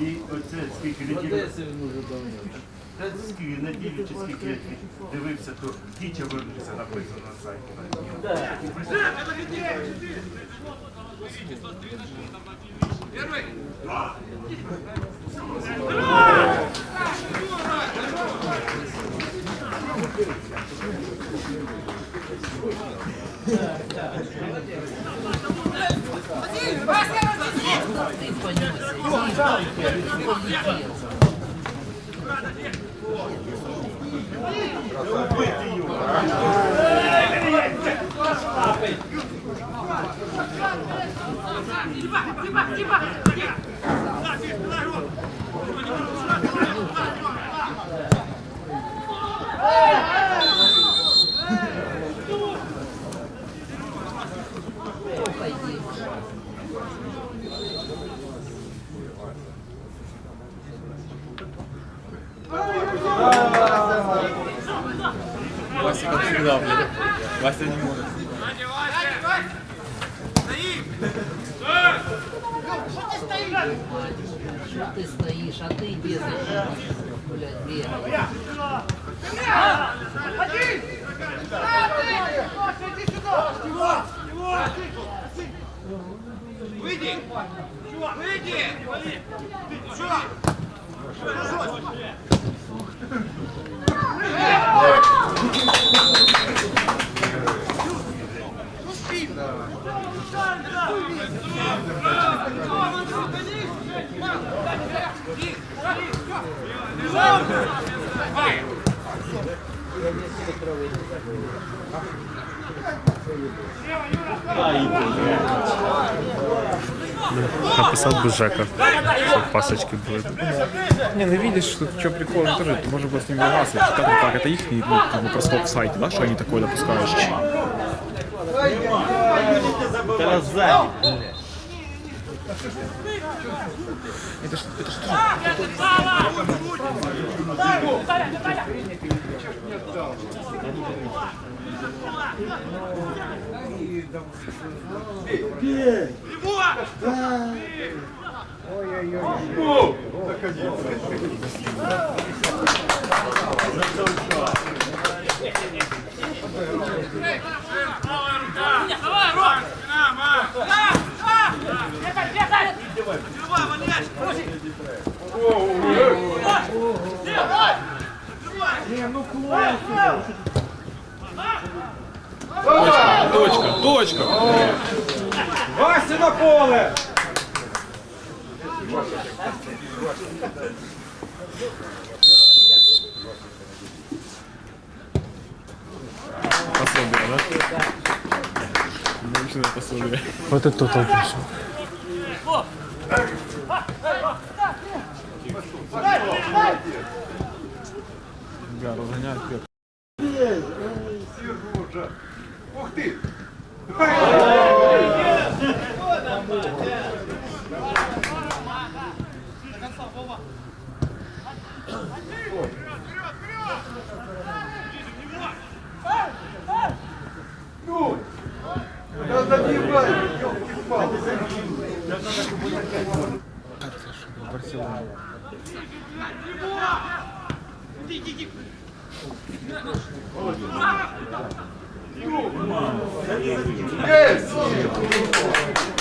І оце скільки неділю. Скільки неділю чи скільки я дивився, то діча вернуться написано на сайті. Первый! Вася как всегда, блядь. Вася не может. Что ты стоишь, а ты без блядь, бегаешь. Выйди! Выйди! Чувак! Написал бы Жека, чтобы пасочки были. Не, ну видишь, что, что прикол, ну, тоже можно было с ним ругаться. Как, это так, это их ну, как бы просмотр в сайте, да, что они такое допускают? Это ж, это ж тоже... Точка, точка! Вася на поле! Пособие, да? Научное пособие. Вот это тот пришел. Да, разгоняют вверх. Ух ты! Да забивай. Барселона. Есть!